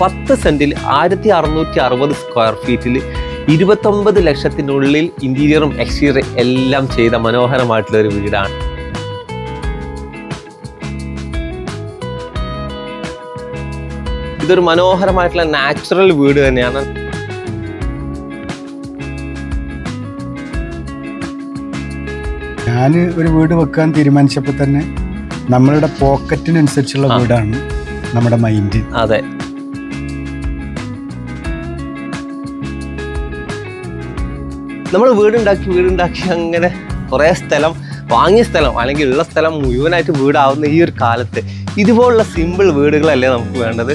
പത്ത് സെന്റിൽ ആയിരത്തി അറുന്നൂറ്റി അറുപത് സ്ക്വയർ ഫീറ്റിൽ ഇരുപത്തൊമ്പത് ലക്ഷത്തിനുള്ളിൽ ഇന്റീരിയറും എക്സ്റ്റീരിയറും എല്ലാം ചെയ്ത മനോഹരമായിട്ടുള്ള ഒരു വീടാണ്. ഇതൊരു മനോഹരമായിട്ടുള്ള നാച്ചുറൽ വീട് തന്നെയാണ്. ഞാൻ ഒരു വീട് വെക്കാൻ തീരുമാനിച്ചപ്പോൾ തന്നെ നമ്മളുടെ പോക്കറ്റിനനുസരിച്ചുള്ള. വീടാണ് നമ്മുടെ മൈൻഡ് അതെ. നമ്മൾ വീടുണ്ടാക്കി വീടുണ്ടാക്കി അങ്ങനെ കുറേ സ്ഥലം വാങ്ങിയ സ്ഥലം അല്ലെങ്കിൽ ഉള്ള സ്ഥലം മുഴുവനായിട്ട് വീടാവുന്ന ഈ ഒരു കാലത്ത് ഇതുപോലുള്ള സിമ്പിൾ വീടുകളല്ലേ നമുക്ക് വേണ്ടത്?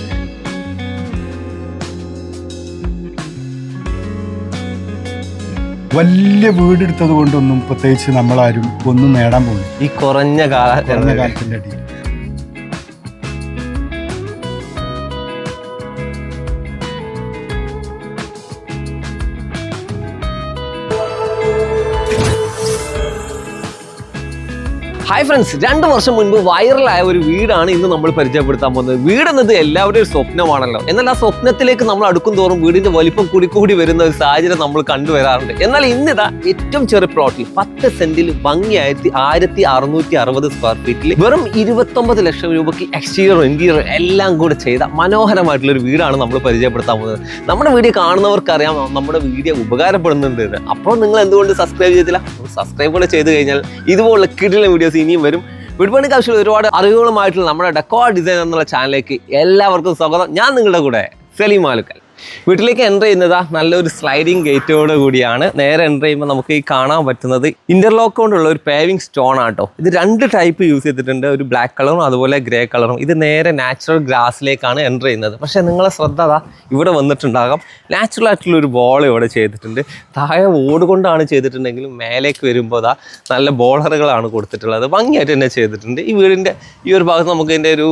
വലിയ വീടെടുത്തത് കൊണ്ടൊന്നും പ്രത്യേകിച്ച് നമ്മളാരും ഒന്നും നേടാൻ പോകുന്നു ഈ കുറഞ്ഞ കാല കുറഞ്ഞ കാലത്തിന്റെ അടിയിൽ. ഹായ് ഫ്രണ്ട്സ് രണ്ട് വർഷം മുൻപ് വൈറലായ ഒരു വീടാണ് ഇന്ന് നമ്മൾ പരിചയപ്പെടുത്താൻ പോകുന്നത്. വീട് എന്നത് എല്ലാവരുടെയും സ്വപ്നമാണല്ലോ. എന്നാൽ ആ സ്വപ്നത്തിലേക്ക് നമ്മൾ അടുക്കും തോറും വീടിന്റെ വലിപ്പം കൂടി കൂടി വരുന്ന ഒരു സാഹചര്യം നമ്മൾ കണ്ടുവരാറുണ്ട് എന്നാൽ ഇന്നിതാ ഏറ്റവും ചെറിയ പ്ലോട്ടിൽ പത്ത് സെന്റിൽ ഭംഗിയായിരത്തി ആയിരത്തി അറുന്നൂറ്റി അറുപത് സ്ക്വയർ ഫീറ്റിൽ വെറും ഇരുപത്തൊമ്പത് ലക്ഷം രൂപയ്ക്ക് എക്സ്റ്റീരിയർ ഇന്റീരിയർ എല്ലാം കൂടെ ചെയ്ത മനോഹരമായിട്ടുള്ള ഒരു വീടാണ് നമ്മൾ പരിചയപ്പെടുത്താൻ പോകുന്നത്. നമ്മുടെ വീഡിയോ കാണുന്നവർക്കറിയാം നമ്മുടെ വീഡിയോ ഉപകാരപ്പെടുന്നുണ്ട് അപ്പോൾ നിങ്ങൾ എന്തുകൊണ്ട് സബ്സ്ക്രൈബ് ചെയ്തില്ല? സബ്സ്ക്രൈബ് കൂടെ ചെയ്ത് കഴിഞ്ഞാൽ ഇതുപോലുള്ള കിടിലൻ വീഡിയോസ് ഇനിയും വരും. വിടുപണി ആവശ്യമുള്ള ഒരുപാട് അറിവുകളുമായിട്ടുള്ള നമ്മുടെ ഡെക്കോ ഡിസൈൻ എന്നുള്ള ചാനലിലേക്ക് എല്ലാവർക്കും സ്വാഗതം. ഞാൻ നിങ്ങളുടെ കൂടെ സലീം മാലുക്കൽ. വീട്ടിലേക്ക് എന്റർ ചെയ്യുന്നത് നല്ലൊരു സ്ലൈഡിങ് ഗേറ്റോട് കൂടിയാണ്. നേരെ എന്റർ ചെയ്യുമ്പോൾ നമുക്ക് ഈ കാണാൻ പറ്റുന്നത് ഇന്റർലോക്ക് കൊണ്ടുള്ള ഒരു പേവിങ് സ്റ്റോൺ ആട്ടോ. ഇത് രണ്ട് ടൈപ്പ് യൂസ് ചെയ്തിട്ടുണ്ട്. ഒരു ബ്ലാക്ക് കളറും അതുപോലെ ഗ്രേ കളറും ഇത് നേരെ നാച്ചുറൽ ഗ്രാസിലേക്കാണ് എന്റർ ചെയ്യുന്നത്. പക്ഷേ നിങ്ങളെ ശ്രദ്ധ അതാ ഇവിടെ വന്നിട്ടുണ്ടാകാം. നാച്ചുറൽ ആയിട്ടുള്ള ഒരു ബോൾ ഇവിടെ ചെയ്തിട്ടുണ്ട്. താഴെ ഓട് കൊണ്ടാണ് ചെയ്തിട്ടുണ്ടെങ്കിലും മേലേക്ക് വരുമ്പോൾ അതാ നല്ല ബോളറുകളാണ് കൊടുത്തിട്ടുള്ളത്. ഭംഗിയായിട്ട് തന്നെ ചെയ്തിട്ടുണ്ട്. ഈ വീടിന്റെ ഈ ഒരു ഭാഗത്ത് നമുക്ക് ഇതിന്റെ ഒരു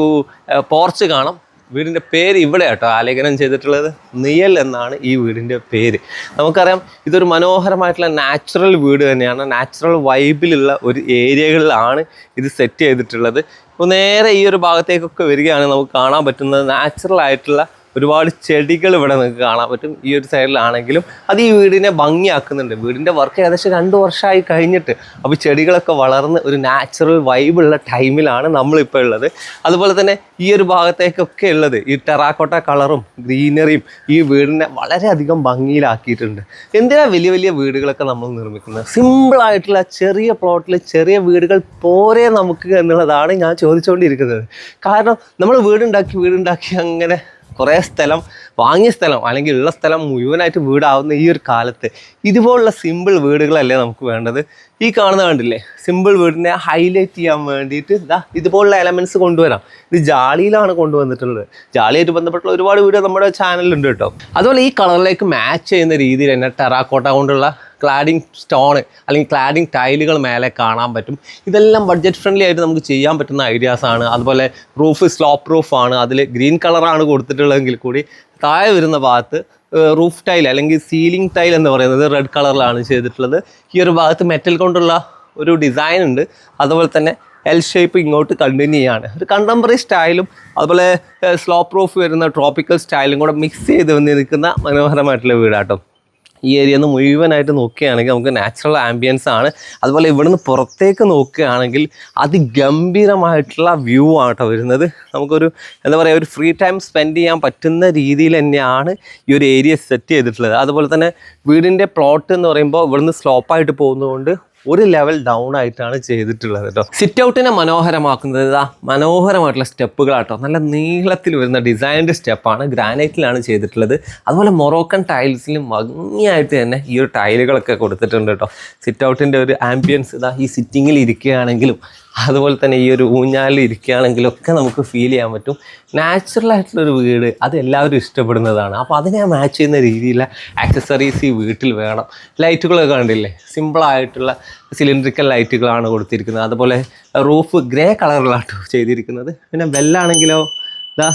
പോർച്ച് കാണാം. വീടിന്റെ പേര് ഇവിടെ കേട്ടോ ആലേഖനം ചെയ്തിട്ടുള്ളത് നിയൽ എന്നാണ് ഈ വീടിന്റെ പേര്. നമുക്കറിയാം ഇതൊരു മനോഹരമായിട്ടുള്ള നാച്ചുറൽ വീട് തന്നെയാണ്. നാച്ചുറൽ വൈബിലുള്ള ഒരു ഏരിയകളിലാണ് ഇത് സെറ്റ് ചെയ്തിട്ടുള്ളത്. ഇപ്പോൾ നേരെ ഈ ഒരു ഭാഗത്തേക്കൊക്കെ വരികയാണെങ്കിൽ നമുക്ക് കാണാൻ പറ്റുന്നത് നാച്ചുറൽ ആയിട്ടുള്ള ഒരുപാട് ചെടികൾ ഇവിടെ നിങ്ങൾക്ക് കാണാൻ പറ്റും. ഈ ഒരു സൈഡിലാണെങ്കിലും അത് ഈ വീടിനെ ഭംഗിയാക്കുന്നുണ്ട്. വീടിന്റെ വർക്ക് ഏകദേശം രണ്ട് വർഷമായി കഴിഞ്ഞിട്ട് അപ്പോൾ ചെടികളൊക്കെ വളർന്ന് ഒരു നാച്ചുറൽ വൈബുള്ള ടൈമിലാണ് നമ്മളിപ്പോൾ ഉള്ളത്. അതുപോലെ തന്നെ ഈ ഒരു ഭാഗത്തേക്കൊക്കെ ഉള്ളത് ഈ ടെറാക്കോട്ട കളറും ഗ്രീനറിയും ഈ വീടിനെ വളരെയധികം ഭംഗിയിലാക്കിയിട്ടുണ്ട്. എന്തിനാ വലിയ വലിയ വീടുകളൊക്കെ നമ്മൾ നിർമ്മിക്കുന്നത്? സിമ്പിളായിട്ടുള്ള ചെറിയ പ്ലോട്ടിൽ ചെറിയ വീടുകൾ പോരെ നമുക്ക് എന്നുള്ളതാണ് ഞാൻ ചോദിച്ചുകൊണ്ടിരിക്കുന്നത് കാരണം നമ്മൾ വീടുണ്ടാക്കി വീടുണ്ടാക്കി അങ്ങനെ കുറേ സ്ഥലം വാങ്ങിയ സ്ഥലം അല്ലെങ്കിൽ ഉള്ള സ്ഥലം മുഴുവനായിട്ട് വീടാവുന്ന ഈ ഒരു കാലത്ത് ഇതുപോലുള്ള സിമ്പിൾ വീടുകളല്ലേ നമുക്ക് വേണ്ടത്. ഈ കാണുന്ന കണ്ടില്ലേ സിമ്പിൾ വീടിനെ ഹൈലൈറ്റ് ചെയ്യാൻ വേണ്ടിയിട്ട് ഇതാ ഇതുപോലുള്ള എലമെന്റ്സ് കൊണ്ടുവരാം. ഇത് ജാളിയിലാണ് കൊണ്ടുവന്നിട്ടുള്ളത്. ജാളിയായിട്ട് ബന്ധപ്പെട്ടുള്ള ഒരുപാട് വീഡിയോ നമ്മുടെ ചാനലിലുണ്ട് കേട്ടോ. അതുപോലെ ഈ കളറിലേക്ക് മാച്ച് ചെയ്യുന്ന രീതിയിൽ തന്നെ ടെറാക്കോട്ട കൊണ്ടുള്ള ക്ലാഡിങ് സ്റ്റോൺ അല്ലെങ്കിൽ ക്ലാഡിങ് ടൈലുകൾ മേലെ കാണാൻ പറ്റും. ഇതെല്ലാം ബഡ്ജറ്റ് ഫ്രണ്ട്ലി ആയിട്ട് നമുക്ക് ചെയ്യാൻ പറ്റുന്ന ഐഡിയാസ് ആണ്. അതുപോലെ റൂഫ് സ്ലോപ്പ് റൂഫ് ആണ്. അതിൽ ഗ്രീൻ കളറാണ് കൊടുത്തിട്ടുള്ളതെങ്കിൽ കൂടി താഴെ വരുന്ന ഭാഗത്ത് റൂഫ് ടൈൽ അല്ലെങ്കിൽ സീലിംഗ് ടൈൽ എന്ന് പറയുന്നത് റെഡ് കളറിലാണ് ചെയ്തിട്ടുള്ളത്. ഈ ഒരു ഭാഗത്ത് മെറ്റൽ കൊണ്ടുള്ള ഒരു ഡിസൈൻ ഉണ്ട്. അതുപോലെ തന്നെ എൽ ഷേപ്പ് ഇങ്ങോട്ട് കണ്ടിന്യൂ ചെയ്യാണ്. ഒരു കണ്ടംപററി സ്റ്റൈലും അതുപോലെ സ്ലോപ്പ് റൂഫ് വരുന്ന ട്രോപ്പിക്കൽ സ്റ്റൈലും കൂടെ മിക്സ് ചെയ്ത് വന്നിരിക്കുന്ന മനോഹരമായിട്ടുള്ള വീടാട്ടോ. ഈ ഏരിയ ഒന്ന് മുഴുവനായിട്ട് നോക്കുകയാണെങ്കിൽ നമുക്ക് നാച്ചുറൽ ആംബിയൻസ് ആണ്. അതുപോലെ ഇവിടുന്ന് പുറത്തേക്ക് നോക്കുകയാണെങ്കിൽ അതിഗംഭീരമായിട്ടുള്ള വ്യൂ ആണ് കേട്ടോ വരുന്നത്. നമുക്കൊരു എന്താ പറയുക ഒരു ഫ്രീ ടൈം സ്പെൻഡ് ചെയ്യാൻ പറ്റുന്ന രീതിയിൽ തന്നെയാണ് ഈ ഒരു ഏരിയ സെറ്റ് ചെയ്തിട്ടുള്ളത്. അതുപോലെ തന്നെ വീടിന്റെ പ്ലോട്ട് എന്ന് പറയുമ്പോൾ ഇവിടുന്ന് സ്ലോപ്പായിട്ട് പോകുന്നതുകൊണ്ട് ഒരു ലെവൽ ഡൗൺ ആയിട്ടാണ് ചെയ്തിട്ടുള്ളത് കേട്ടോ സിറ്റ് ഔട്ടിനെ മനോഹരമാക്കുന്നത് ഇതാ മനോഹരമായിട്ടുള്ള സ്റ്റെപ്പുകളാട്ടോ. നല്ല നീളത്തിൽ വരുന്ന ഡിസൈൻഡ് സ്റ്റെപ്പാണ് ഗ്രാനൈറ്റിലാണ് ചെയ്തിട്ടുള്ളത്. അതുപോലെ മൊറോക്കൻ ടൈൽസിലും ഭംഗിയായിട്ട് തന്നെ ഈ ഒരു ടൈലുകളൊക്കെ കൊടുത്തിട്ടുണ്ട് കേട്ടോ സിറ്റ് ഔട്ടിന്റെ ഒരു ആംബിയൻസ് ഇതാ ഈ സിറ്റിങ്ങിൽ ഇരിക്കുകയാണെങ്കിലും അതുപോലെ തന്നെ ഈ ഒരു ഊഞ്ഞാലിൽ ഇരിക്കുകയാണെങ്കിലൊക്കെ നമുക്ക് ഫീൽ ചെയ്യാൻ പറ്റും. നാച്ചുറൽ ആയിട്ടുള്ളൊരു വീട് അത് എല്ലാവരും ഇഷ്ടപ്പെടുന്നതാണ്. അപ്പോൾ അതിനെ മാച്ച് ചെയ്യുന്ന രീതിയിലുള്ള ആക്സസറീസ് ഈ വീട്ടിൽ വേണം. ലൈറ്റുകളൊക്കെ കണ്ടില്ലേ? സിമ്പിളായിട്ടുള്ള സിലിണ്ടറിക്കൽ ലൈറ്റുകളാണ് കൊടുത്തിരിക്കുന്നത്. അതുപോലെ റൂഫ് ഗ്രേ കളറിലാണ് ചെയ്തിരിക്കുന്നത്. പിന്നെ ബെല്ലാണെങ്കിലോ ഇതാ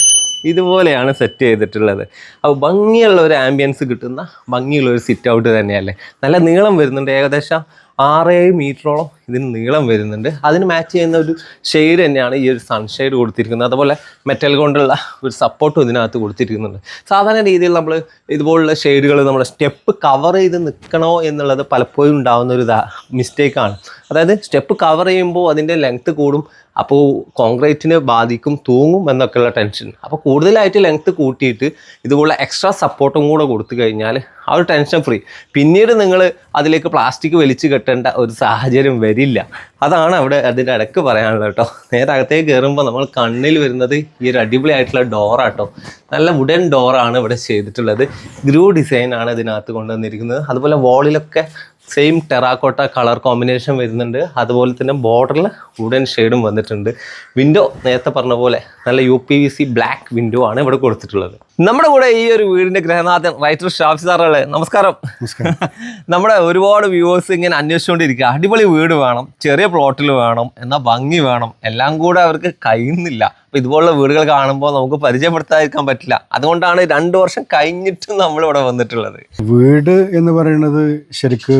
ഇതുപോലെയാണ് സെറ്റ് ചെയ്തിട്ടുള്ളത്. അപ്പോൾ ഭംഗിയുള്ള ഒരു ആംബിയൻസ് കിട്ടുന്ന ഭംഗിയുള്ള ഒരു സിറ്റ് ഔട്ട് തന്നെയല്ലേ? നല്ല നീളം വരുന്നുണ്ട് ഏകദേശം ആറേഴ് മീറ്ററോളം ഇതിന് നീളം വരുന്നുണ്ട്. അതിന് മാച്ച് ചെയ്യുന്ന ഒരു ഷെയ്ഡ് തന്നെയാണ് ഈ ഒരു സൺഷെയ്ഡ് കൊടുത്തിരിക്കുന്നത്. അതുപോലെ മെറ്റൽ കൊണ്ടുള്ള ഒരു സപ്പോർട്ടും ഇതിനകത്ത് കൊടുത്തിരിക്കുന്നുണ്ട്. സാധാരണ രീതിയിൽ നമ്മൾ ഇതുപോലുള്ള ഷെയ്ഡുകൾ നമ്മൾ സ്റ്റെപ്പ് കവർ ചെയ്ത് നിൽക്കണോ എന്നുള്ളത് പലപ്പോഴും ഉണ്ടാകുന്ന ഒരു മിസ്റ്റേക്കാണ് അതായത് സ്റ്റെപ്പ് കവർ ചെയ്യുമ്പോൾ അതിന്റെ ലെങ്ത്ത് കൂടും അപ്പോൾ കോൺക്രീറ്റിനെ ബാധിക്കും തൂങ്ങും എന്നൊക്കെയുള്ള ടെൻഷൻ. അപ്പോൾ കൂടുതലായിട്ട് ലെങ്ത്ത് കൂട്ടിയിട്ട് ഇതുപോലെ എക്സ്ട്രാ സപ്പോർട്ടും കൂടെ കൊടുത്തു കഴിഞ്ഞാൽ ആ ഒരു ടെൻഷൻ ഫ്രീ. പിന്നീട് നിങ്ങൾ അതിലേക്ക് പ്ലാസ്റ്റിക് വലിച്ചു കെട്ടേണ്ട ഒരു സാഹചര്യം വരില്ല. അതാണ് അവിടെ അതിന്റെ ഇടയ്ക്ക് പറയാനുള്ളത് കേട്ടോ. നേരെ അകത്തേക്ക് കയറുമ്പോൾ നമ്മൾ കണ്ണിൽ വരുന്നത് ഈ ഒരു അടിപൊളിയായിട്ടുള്ള ഡോറാട്ടോ നല്ല വുഡൻ ഡോറാണ് ഇവിടെ ചെയ്തിട്ടുള്ളത്. ഗ്രൂ ഡിസൈനാണ് ഇതിനകത്ത് കൊണ്ടുവന്നിരിക്കുന്നത്. അതുപോലെ വോളിലൊക്കെ സെയിം ടെറാക്കോട്ട കളർ കോമ്പിനേഷൻ വരുന്നുണ്ട്. അതുപോലെ തന്നെ ബോർഡറിൽ വുഡൻ ഷെയ്ഡും വന്നിട്ടുണ്ട്. വിൻഡോ നേരത്തെ പറഞ്ഞ പോലെ നല്ല U P V C black window ആണ് ഇവിടെ കൊടുത്തിട്ടുള്ളത്. നമ്മുടെ കൂടെ ഈ ഒരു വീടിന്റെ ഗ്രഹനാഥൻ റൈറ്റർ ഷാഫി സാറല്ലേ നമസ്കാരം. നമ്മുടെ ഒരുപാട് വ്യൂവേഴ്സ് ഇങ്ങനെ അന്വേഷിച്ചുകൊണ്ടിരിക്കുക. അടിപൊളി വീട് വേണം ചെറിയ പ്ലോട്ടിൽ വേണം എന്നാൽ ഭംഗി വേണം. എല്ലാം കൂടെ അവർക്ക് കഴിയുന്നില്ല. അപ്പൊ ഇതുപോലുള്ള വീടുകൾ കാണുമ്പോൾ നമുക്ക് പരിചയപ്പെടുത്താതിരിക്കാൻ പറ്റില്ല. അതുകൊണ്ടാണ് രണ്ട് വർഷം കഴിഞ്ഞിട്ട് നമ്മൾ ഇവിടെ വന്നിട്ടുള്ളത്. വീട് എന്ന് പറയുന്നത് ശരിക്ക്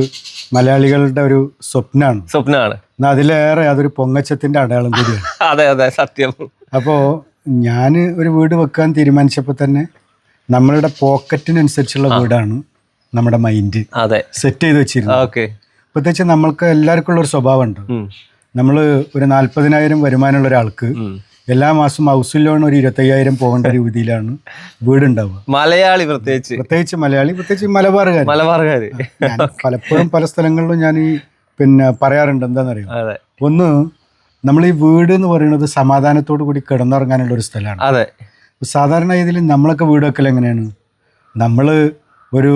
മലയാളികളുടെ ഒരു സ്വപ്നമാണ് സ്വപ്നമാണ് അതിലേറെ അതൊരു പൊങ്ങച്ചത്തിന്റെ അടയാളം കൂടിയാണ്. അതെ അതെ സത്യം. അപ്പോൾ ഞാൻ ഒരു വീട് വെക്കാൻ തീരുമാനിച്ചപ്പോൾ തന്നെ നമ്മളുടെ പോക്കറ്റിനനുസരിച്ചുള്ള വീടാണ് നമ്മുടെ മൈൻഡ് അതെ. സെറ്റ് ചെയ്ത് വെച്ചിരുന്നത്. ഓക്കെ. പ്രത്യേകിച്ച് നമ്മൾക്ക് എല്ലാവർക്കും ഉള്ള ഒരു സ്വഭാവമുണ്ട് നമ്മൾ ഒരു നാൽപ്പതിനായിരം വരുമാനമുള്ള ഒരാൾക്ക് എല്ലാ മാസം ഹൗസ് ലോൺ ഒരു ഇരുപത്തയ്യായിരം പോകേണ്ട രീതിയിലാണ് വീടുണ്ടാവുക. മലയാളി പ്രത്യേകിച്ച്. പ്രത്യേകിച്ച് മലയാളി പ്രത്യേകിച്ച് മലബാറുകാർ മലബാർകാർ ഞാൻ പലപ്പോഴും പല സ്ഥലങ്ങളിലും ഞാൻ ഈ പിന്നെ പറയാറുണ്ട് എന്താണെന്നറിയാം ഒന്ന് നമ്മൾ ഈ വീട് എന്ന് പറയുന്നത് സമാധാനത്തോടു കൂടി കിടന്നുറങ്ങാനുള്ള ഒരു സ്ഥലമാണ് അതെ. സാധാരണ ഇതിൽ നമ്മളൊക്കെ വീട് വെക്കൽ എങ്ങനെയാണ്? നമ്മൾ ഒരു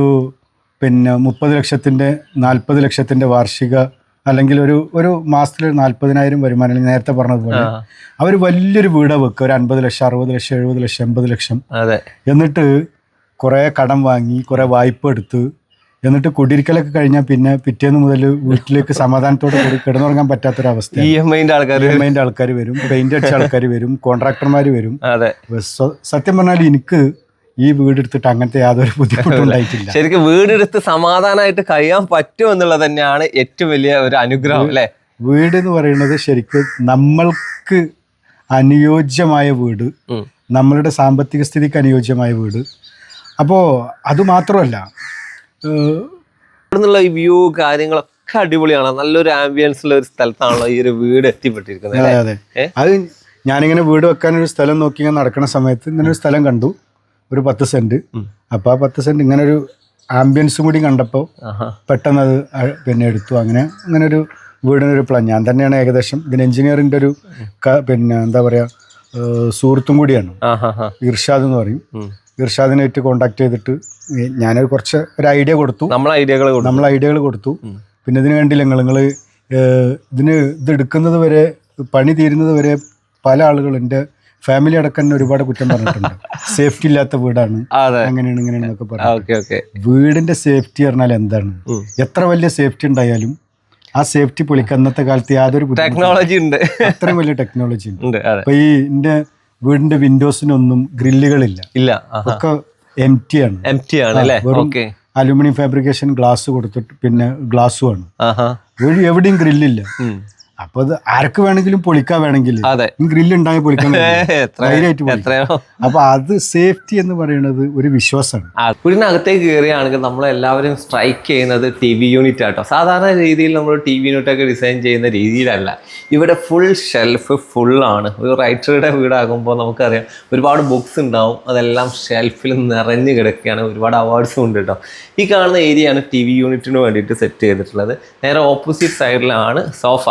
പിന്നെ മുപ്പത് ലക്ഷത്തിന്റെ നാൽപ്പത് ലക്ഷത്തിന്റെ വാർഷിക അല്ലെങ്കിൽ ഒരു ഒരു മാസത്തിൽ ഒരു നാൽപ്പതിനായിരം വരുമാനം അല്ലെങ്കിൽ നേരത്തെ പറഞ്ഞതുപോലെ അവർ വലിയൊരു വീട് വെക്കുക ഒരു അൻപത് ലക്ഷം അറുപത് ലക്ഷം എഴുപത് ലക്ഷം എൺപത് ലക്ഷം. എന്നിട്ട് കുറേ കടം വാങ്ങി കുറേ വായ്പ എടുത്ത് എന്നിട്ട് കുടിയിരിക്കലൊക്കെ കഴിഞ്ഞാൽ പിന്നെ പിറ്റേന്ന് മുതൽ വീട്ടിലേക്ക് സമാധാനത്തോടെ കൂടി കിടന്നുറങ്ങാൻ പറ്റാത്തൊരവസ്ഥ ഇ എം ഗവൺമെന്റ് ആൾക്കാർ വരും. പെയിന്റ് അടിച്ച ആൾക്കാർ വരും കോൺട്രാക്ടർമാർ വരും. അതെ. സത്യം പറഞ്ഞാൽ എനിക്ക് ഈ വീടെടുത്തിട്ട് അങ്ങനത്തെ യാതൊരു ബുദ്ധിമുട്ടും ഉണ്ടായിട്ടില്ല. ശരിക്കും വീടെടുത്ത് സമാധാനമായിട്ട് കഴിയാൻ പറ്റും എന്നുള്ളത് തന്നെയാണ് ഏറ്റവും വലിയ ഒരു അനുഗ്രഹം അല്ലേ? വീട് എന്ന് പറയുന്നത് ശരിക്കും നമ്മൾക്ക് അനുയോജ്യമായ വീട്. നമ്മളുടെ സാമ്പത്തിക സ്ഥിതിക്ക് അനുയോജ്യമായ വീട്. അപ്പോൾ അതുമാത്രമല്ല ഏഹ്, ഇവിടെ നിന്നുള്ള ഈ വ്യൂ കാര്യങ്ങളൊക്കെ അടിപൊളിയാണ്. നല്ലൊരു ആംബിയൻസ് ഉള്ള ഒരു സ്ഥലത്താണല്ലോ ഈ ഒരു വീട് എത്തിപ്പെട്ടിരിക്കുന്നത്? അതെ ഞാനിങ്ങനെ വീട് വെക്കാൻ ഒരു സ്ഥലം നോക്കി ഇങ്ങനെ നടക്കുന്ന സമയത്ത് ഇങ്ങനെ ഒരു സ്ഥലം കണ്ടു. ഒരു പത്ത് സെന്റ്. അപ്പൊ ആ പത്ത് സെന്റ് ഇങ്ങനെ ഒരു ആംബിയൻസും കൂടി കണ്ടപ്പോൾ പെട്ടെന്ന് അത് പിന്നെ എടുത്തു. അങ്ങനെ അങ്ങനെ ഒരു വീടിനൊരു പ്ലാൻ ഞാൻ തന്നെയാണ് ഏകദേശം ഇതിന് എഞ്ചിനീയറിന്റെ ഒരു പിന്നെ എന്താ പറയാ സുഹൃത്തും കൂടിയാണ്. ഇർഷാദ് എന്ന് പറയും. ഇർഷാദിനായിട്ട് കോണ്ടാക്ട് ചെയ്തിട്ട് ഞാനൊരു കുറച്ച് ഒരു ഐഡിയ കൊടുത്തു. നമ്മൾ ഐഡിയകൾ നമ്മൾ ഐഡിയകൾ കൊടുത്തു. പിന്നെ ഇതിന് വേണ്ടിയില്ല നിങ്ങൾ നിങ്ങൾ ഇതിന് ഇത് എടുക്കുന്നത് വരെ പണി തീരുന്നത് വരെ പല ആളുകളുണ്ട് ഫാമിലി അടക്കം ഒരുപാട് കുറ്റം പറഞ്ഞിട്ടുണ്ട്. സേഫ്റ്റി ഇല്ലാത്ത വീടാണ്. അങ്ങനെയാണ് അങ്ങനെയാണ് എന്നൊക്കെ പറഞ്ഞു വീടിന്റെ സേഫ്റ്റി പറഞ്ഞാൽ എന്താണ്? എത്ര വലിയ സേഫ്റ്റി ഉണ്ടായാലും ആ സേഫ്റ്റി പൊളിക്ക് അന്നത്തെ കാലത്ത് യാതൊരു ടെക്നോളജി ഉണ്ട്. അത്രയും വലിയ ടെക്നോളജി ഉണ്ട്. അപ്പൊ ഈ എന്റെ വീടിന്റെ വിൻഡോസിനൊന്നും ഗ്രില്ലുകളില്ല ഇല്ല. ഒക്കെ എം ടി ആണ്. എം ടി ആണ് അല്ലേ? വെറും ഓക്കെ അലുമിനിയം ഫാബ്രിക്കേഷൻ ഗ്ലാസ് കൊടുത്തിട്ട് പിന്നെ ഗ്ലാസ്സും ആണ്. എവിടെയും ഗ്രില്ലില്ല. അപ്പൊ അത് ആർക്ക് വേണമെങ്കിലും പൊളിക്കാൻ വേണമെങ്കിൽ. അതെ. ഗ്രില്ല് ഉണ്ടായ പൊളിക്കാൻ ധൈര്യമായിട്ട് അപ്പൊ അത് സേഫ്റ്റി എന്ന് പറയുന്നത് ഒരു വിശ്വാസമാണ്. വീടിനകത്തേക്ക് നമ്മൾ നമ്മളെല്ലാവരും സ്ട്രൈക്ക് ചെയ്യുന്നത് ടി വി യൂണിറ്റ് ആട്ടോ. സാധാരണ രീതിയിൽ നമ്മൾ ടി വി യൂണിറ്റ് ഒക്കെ ഡിസൈൻ ചെയ്യുന്ന രീതിയിലല്ല. ഇവിടെ ഫുൾ ഷെൽഫ് ഫുൾ ആണ്. ഒരു റൈറ്ററുടെ വീടാകുമ്പോൾ നമുക്കറിയാം ഒരുപാട് ബുക്സ് ഉണ്ടാവും. അതെല്ലാം ഷെൽഫിൽ നിറഞ്ഞു കിടക്കുകയാണ്. ഒരുപാട് അവാർഡ്സും ഉണ്ട് കേട്ടോ ഈ കാണുന്ന ഏരിയയാണ് ടി വി യൂണിറ്റിന് വേണ്ടിയിട്ട് സെറ്റ് ചെയ്തിട്ടുള്ളത്. നേരെ ഓപ്പോസിറ്റ് സൈഡിലാണ് സോഫ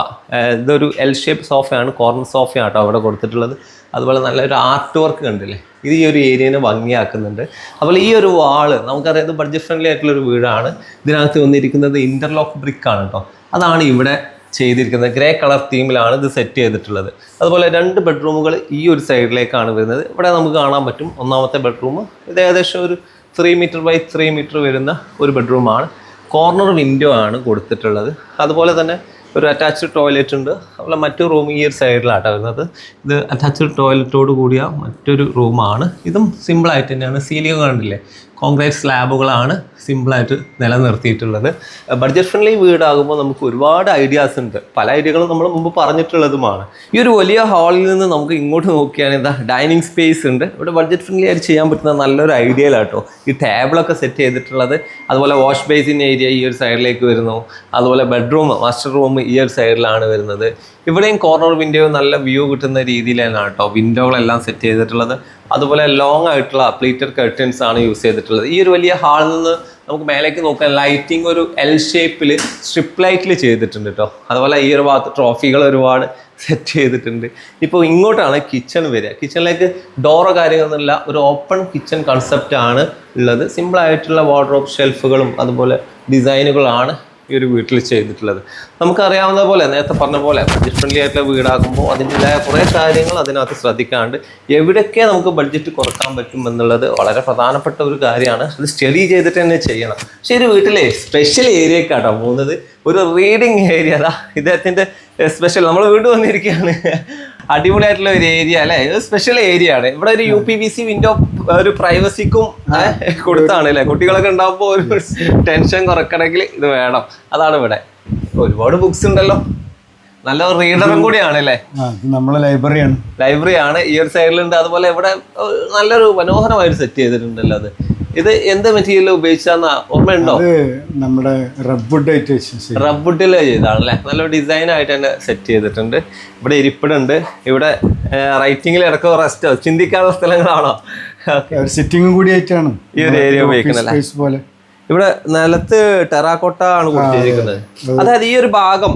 ഇതൊരു എൽ ഷേപ്പ് സോഫയാണ് കോർണർ സോഫയാണ് കേട്ടോ അവിടെ കൊടുത്തിട്ടുള്ളത്. അതുപോലെ നല്ലൊരു ആർട്ട് വർക്ക് കണ്ടില്ലേ? ഇത് ഈ ഒരു ഏരിയനെ ഭംഗിയാക്കുന്നുണ്ട്. അതുപോലെ ഈ ഒരു വാൾ നമുക്കറിയാം ഇത് ബഡ്ജറ്റ് ഫ്രണ്ട്ലി ആയിട്ടുള്ളൊരു വീടാണ്. ഇതിനകത്ത് വന്നിരിക്കുന്നത് ഇന്റർലോക്ക് ബ്രിക്ക് ആണ് കേട്ടോ. അതാണ് ഇവിടെ ചെയ്തിരിക്കുന്നത്. ഗ്രേ കളർ തീമിലാണ് ഇത് സെറ്റ് ചെയ്തിട്ടുള്ളത്. അതുപോലെ രണ്ട് ബെഡ്റൂമുകൾ ഈ ഒരു സൈഡിലേക്കാണ് വരുന്നത്. ഇവിടെ നമുക്ക് കാണാൻ പറ്റും ഒന്നാമത്തെ ബെഡ്റൂം ഇത് ഏകദേശം ഒരു three metre by three metre വരുന്ന ഒരു ബെഡ്റൂമാണ് കോർണർ വിൻഡോ ആണ് കൊടുത്തിട്ടുള്ളത്. അതുപോലെ തന്നെ ഒരു അറ്റാച്ച്ഡ് ടോയ്ലറ്റ് ഉണ്ട്. അതുപോലെ മറ്റു റൂം ഈ ഒരു സൈഡിലാട്ടോ വരുന്നത്. ഇത് അറ്റാച്ച്ഡ് ടോയ്ലറ്റോട് കൂടിയ മറ്റൊരു റൂമാണ് ഇതും സിമ്പിളായിട്ട് തന്നെയാണ്. സീലിംഗ് കണ്ടില്ലേ? കോൺക്രീറ്റ് സ്ലാബുകളാണ് സിമ്പിളായിട്ട് നിലനിർത്തിയിട്ടുള്ളത്. ബഡ്ജറ്റ് ഫ്രണ്ട്ലി വീടാകുമ്പോൾ നമുക്ക് ഒരുപാട് ഐഡിയാസ് ഉണ്ട്. പല ഐഡിയകളും നമ്മൾ മുമ്പ് പറഞ്ഞിട്ടുള്ളതുമാണ്. ഈ ഒരു വലിയ ഹാളിൽ നിന്ന് നമുക്ക് ഇങ്ങോട്ട് നോക്കിയാണെങ്കിൽ എന്താ ഡൈനിങ് സ്പേസ് ഉണ്ട്. ഇവിടെ ബഡ്ജറ്റ് ഫ്രണ്ട്ലി ആയിട്ട് ചെയ്യാൻ പറ്റുന്ന നല്ലൊരു ഐഡിയയിലാട്ടോ ഈ ടേബിളൊക്കെ സെറ്റ് ചെയ്തിട്ടുള്ളത്. അതുപോലെ വാഷ് ബേസിൻ ഏരിയ ഈ ഒരു സൈഡിലേക്ക് വരുന്നു. അതുപോലെ ബെഡ്റൂം മാസ്റ്റർ റൂം ഈ ഒരു സൈഡിലാണ് വരുന്നത്. ഇവിടെയും കോർണർ വിൻഡോ നല്ല വ്യൂ കിട്ടുന്ന രീതിയിലാണ് കേട്ടോ വിൻഡോകളെല്ലാം സെറ്റ് ചെയ്തിട്ടുള്ളത്. അതുപോലെ ലോങ് ആയിട്ടുള്ള പ്ലീറ്റർ കർട്ടൻസ് ആണ് യൂസ് ചെയ്തിട്ടുള്ളത്. ഈ ഒരു വലിയ ഹാളിൽ നിന്ന് നമുക്ക് മേലേക്ക് നോക്കാൻ ലൈറ്റിംഗ് ഒരു എൽ ഷേപ്പിൽ സ്ട്രിപ്പ് ലൈറ്റിൽ ചെയ്തിട്ടുണ്ട് കേട്ടോ അതുപോലെ ഈ ഒരു ഭാഗത്ത് ട്രോഫികൾ ഒരുപാട് സെറ്റ് ചെയ്തിട്ടുണ്ട്. ഇപ്പോൾ ഇങ്ങോട്ടാണ് കിച്ചൺ വരിക. കിച്ചണിലേക്ക് ഡോറോ കാര്യങ്ങളൊന്നുമില്ല ഒരു ഓപ്പൺ കിച്ചൺ കൺസെപ്റ്റ് ആണ് ഉള്ളത്. സിമ്പിളായിട്ടുള്ള വാർഡ്രോബ് ഷെൽഫുകളും അതുപോലെ ഡിസൈനുകളാണ് ഈ ഒരു വീട്ടിൽ ചെയ്തിട്ടുള്ളത്. നമുക്കറിയാവുന്ന പോലെ നേരത്തെ പറഞ്ഞ പോലെ ബഡ്ജറ്റ് ഫ്രണ്ട്ലി ആയിട്ടുള്ള വീടാകുമ്പോൾ അതിന്റെതായ കുറേ കാര്യങ്ങൾ അതിനകത്ത് ശ്രദ്ധിക്കാണ്ട് എവിടെയൊക്കെ നമുക്ക് ബഡ്ജറ്റ് കുറയ്ക്കാൻ പറ്റും എന്നുള്ളത് വളരെ പ്രധാനപ്പെട്ട ഒരു കാര്യമാണ്. അത് സ്റ്റഡി ചെയ്തിട്ട് തന്നെ ചെയ്യണം. പക്ഷേ ഒരു വീട്ടിലെ സ്പെഷ്യൽ ഏരിയക്കാട്ടോ പോകുന്നത്. ഒരു റീഡിങ് ഏരിയ അതാ ഇദ്ദേഹത്തിന്റെ സ്പെഷ്യൽ നമ്മൾ വീട് വന്നിരിക്കുകയാണ്. അടിപൊളിയായിട്ടുള്ള ഒരു ഏരിയ അല്ലേ? സ്പെഷ്യൽ ഏരിയ ആണ്. ഇവിടെ ഒരു U P V C window ഒരു പ്രൈവസിക്കും കൊടുത്താണ് അല്ലേ കുട്ടികളൊക്കെ ഉണ്ടാകുമ്പോൾ ഒരു ടെൻഷൻ കുറക്കണമെങ്കിൽ ഇത് വേണം. അതാണ് ഇവിടെ. ഒരുപാട് ബുക്സ് ഉണ്ടല്ലോ. നല്ല റീഡറും കൂടിയാണ് അല്ലേ നമ്മളെ ലൈബ്രറിയാണ് ലൈബ്രറിയാണ് ഈ ഒരു സൈഡിലുണ്ട് അതുപോലെ ഇവിടെ നല്ലൊരു മനോഹരമായിട്ട് സെറ്റ് ചെയ്തിട്ടുണ്ടല്ലോ അത്. ഇത് എന്ത് മെറ്റീരിയൽ ഉപയോഗിച്ചാന്ന? ഓർമ്മയുണ്ടോ? നമ്മുടെ റബ്ബുഡ് റബ്ബുഡിൽ ചെയ്താണല്ലേ നല്ല ഡിസൈൻ ആയിട്ട് തന്നെ സെറ്റ് ചെയ്തിട്ടുണ്ട്. ഇവിടെ ഇരിപ്പിടുണ്ട്. ഇവിടെ റൈറ്റിംഗിൽ ഇടക്കോ റെസ്റ്റോ ചിന്തിക്കാനുള്ള സ്ഥലങ്ങളാണോ. ഒരു സിറ്റിങ്ങും കൂടി ആയിട്ടാണ്. ഈ ഒരു ഏരിയ ഉപയോഗിക്കുന്നത് പോലെ. ഇവിടെ നിലത്ത് ടെറാക്കോട്ട ആണ് കൊടുത്തിരിക്കുന്നത്. അതായത് ഈ ഒരു ഭാഗം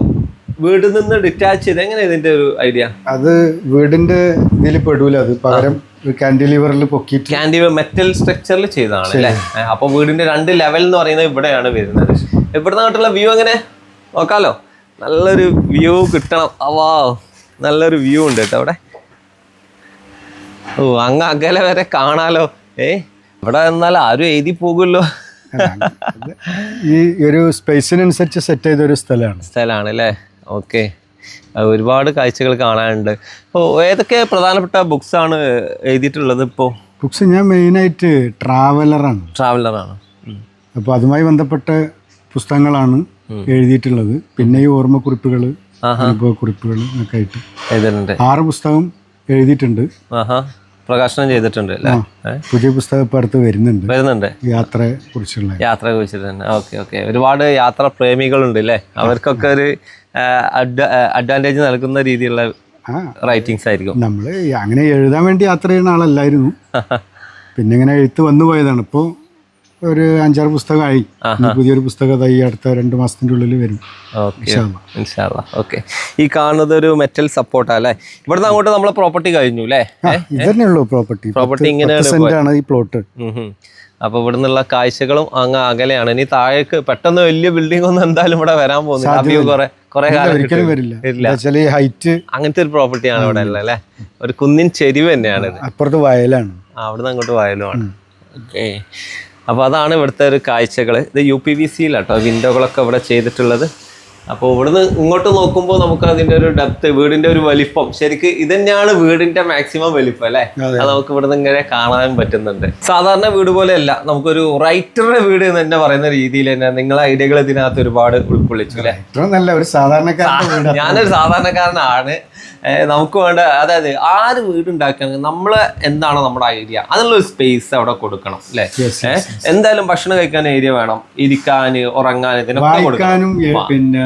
വീട്ടിൽ നിന്ന് ഡിറ്റാച്ച് ചെയ്ത് എങ്ങനെ ഇതിന്റെ ഒരു ഐഡിയ അത് വീടിന്റെ ഇതിൽ പെടൂല. അത് പകരം കാൻഡിലിവറിൽ പൊക്കിയിട്ട് ക്യാൻഡി മെറ്റൽ സ്ട്രക്ചറിൽ ചെയ്തതാണ് അല്ലേ? അപ്പൊ വീടിന്റെ രണ്ട് ലെവൽ എന്ന് പറയുന്നത് ഇവിടെയാണ് വരുന്നത്. ഇവിടുന്ന് നാട്ടുള്ള വ്യൂ എങ്ങനെ? നോക്കാലോ. നല്ലൊരു വ്യൂ കിട്ടണം. അവാ നല്ലൊരു വ്യൂ ഉണ്ട് കേട്ടോ അവിടെ. ഓ അങ്ങ് അകലെ വരെ കാണാലോ. ഏ ഇവിടെ എന്നാൽ ആരും എഴുതി പോകുമല്ലോ. ഈ ഒരു സ്പേസിനനുസരിച്ച് സെറ്റ് ചെയ്ത ഒരു സ്ഥലമാണ്. സ്ഥലമാണ് അല്ലേ ഓക്കെ ഒരുപാട് കാഴ്ചകൾ കാണാനുണ്ട്. ഓ ഏതൊക്കെ പ്രധാനപ്പെട്ട ബുക്സ് ആണ് എഴുതിയിട്ടുള്ളത് ഇപ്പോൾ ബുക്സ് ഞാൻ മെയിനായിട്ട് ട്രാവലറാണ് ട്രാവലറാണ് അപ്പോൾ അതുമായി ബന്ധപ്പെട്ട പുസ്തകങ്ങളാണ് എഴുതിയിട്ടുള്ളത്. പിന്നെ ഈ ഓർമ്മക്കുറിപ്പുകൾ. അനുഭവക്കുറിപ്പുകൾ ഒക്കെ ആയിട്ട്. ആറ് പുസ്തകം എഴുതിയിട്ടുണ്ട്. പ്രകാശനം ചെയ്തിട്ടുണ്ട്? പുതിയ പുസ്തകം ഇപ്പം അടുത്ത് വരുന്നുണ്ട്. വരുന്നുണ്ട്. യാത്രയെ കുറിച്ചുള്ള യാത്രയെ കുറിച്ചിട്ട് തന്നെ. Okay okay. ഒരുപാട് യാത്ര പ്രേമികളുണ്ട് അല്ലേ? അവർക്കൊക്കെ ഒരു അഡ്വാന്റേജ് നൽകുന്ന രീതിയിലുള്ള റൈറ്റിങ്സ് ആയിരിക്കും. നമ്മൾ അങ്ങനെ എഴുതാൻ വേണ്ടി യാത്ര ചെയ്യുന്ന ആളല്ലായിരുന്നു. പിന്നെ ഇങ്ങനെ എഴുത്ത് വന്നു പോയതാണ്. ഇപ്പോൾ ഒരു അഞ്ചാറ് പുസ്തകമായി. പുതിയൊരു പുസ്തകം ഈ അടുത്ത രണ്ട് മാസത്തിന്റെ ഉള്ളിൽ വരും. ഓക്കെ. ഈ കാണുന്നത് ഒരു മെറ്റൽ സപ്പോർട്ടാ അല്ലേ? ഇവിടുന്ന് അങ്ങോട്ട് നമ്മളെ പ്രോപ്പർട്ടി കഴിഞ്ഞു അല്ലേ? ഇതന്നെ ഇത് തന്നെ ഉള്ളൂ പ്രോപ്പർട്ടി. പ്രോപ്പർട്ടി ഇങ്ങനെയാണ് ഈ പ്ലോട്ട്. അപ്പൊ ഇവിടുന്നുള്ള കാഴ്ചകളും അങ്ങ് അകലെയാണ്. ഇനി താഴേക്ക് പെട്ടെന്ന് വലിയ ബിൽഡിംഗ് ഒന്നും എന്തായാലും ഇവിടെ വരാൻ പോകുന്നില്ല. കുറെ കാലം വരില്ല. ഹൈറ്റ് അങ്ങനത്തെ ഒരു പ്രോപ്പർട്ടിയാണ് ഇവിടെ ഉള്ളത് അല്ലേ? ഒരു കുന്നിൻ ചെരിവ് തന്നെയാണ് അപ്പുറത്ത് വയലാണ്. അവിടുന്ന് അങ്ങോട്ട് വയലുമാണ്. ഓക്കെ. അപ്പോൾ അതാണ് ഇവിടുത്തെ ഒരു കാഴ്ചകൾ. ഇത് യു പി വി സിയിലാട്ടോ വിൻഡോകളൊക്കെ ഇവിടെ ചെയ്തിട്ടുള്ളത്. അപ്പോൾ ഇവിടുന്ന് ഇങ്ങോട്ട് നോക്കുമ്പോൾ നമുക്ക് അതിന്റെ ഒരു ഡെപ്ത് വീടിന്റെ ഒരു വലിപ്പം. ശരിക്ക് ഇത് തന്നെയാണ് വീടിന്റെ മാക്സിമം വലിപ്പം അല്ലേ? അത്. നമുക്ക് ഇവിടുന്ന് ഇങ്ങനെ കാണാൻ പറ്റുന്നുണ്ട്. സാധാരണ വീട് പോലെയല്ല. നമുക്കൊരു റൈറ്ററുടെ വീട് എന്ന് തന്നെ പറയുന്ന രീതിയിൽ തന്നെ നിങ്ങളെ ഐഡിയകൾ ഇതിനകത്ത് ഒരുപാട് ഉൾക്കൊള്ളിച്ചു അല്ലേ? ഞാനൊരു സാധാരണക്കാരനാണ്. നമുക്ക് വേണ്ട അതായത് ആര് വീടുണ്ടാക്കുകയാണെങ്കിൽ നമ്മൾ എന്താണ് നമ്മുടെ ഐഡിയ അതിനുള്ള ഒരു സ്പേസ് അവിടെ കൊടുക്കണം അല്ലേ എന്തായാലും ഭക്ഷണം കഴിക്കാൻ ഏരിയ വേണം. ഇരിക്കാന് ഉറങ്ങാൻ ഇതിനൊക്കെ കൊടുക്കാനും പിന്നെ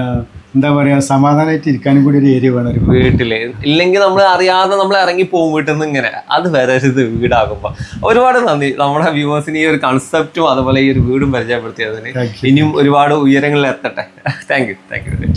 എന്താ പറയാ സമാധാനമായിട്ട് ഇരിക്കാനും കൂടി ഒരു ഏരിയ വേണം വീട്ടിൽ. ഇല്ലെങ്കിൽ നമ്മൾ അറിയാതെ നമ്മൾ ഇറങ്ങി പോകും വീട്ടിൽ നിന്ന് ഇങ്ങനെ. അത് വരരുത് വീടാകുമ്പോ. ഒരുപാട് നന്ദി. നമ്മുടെ വ്യൂവേഴ്സിന് ഈ ഒരു കൺസെപ്റ്റും അതുപോലെ ഈ ഒരു വീടും പരിചയപ്പെടുത്തിയതിന്. ഇനിയും ഒരുപാട് ഉയരങ്ങളിൽ എത്തട്ടെ. Thank you thank you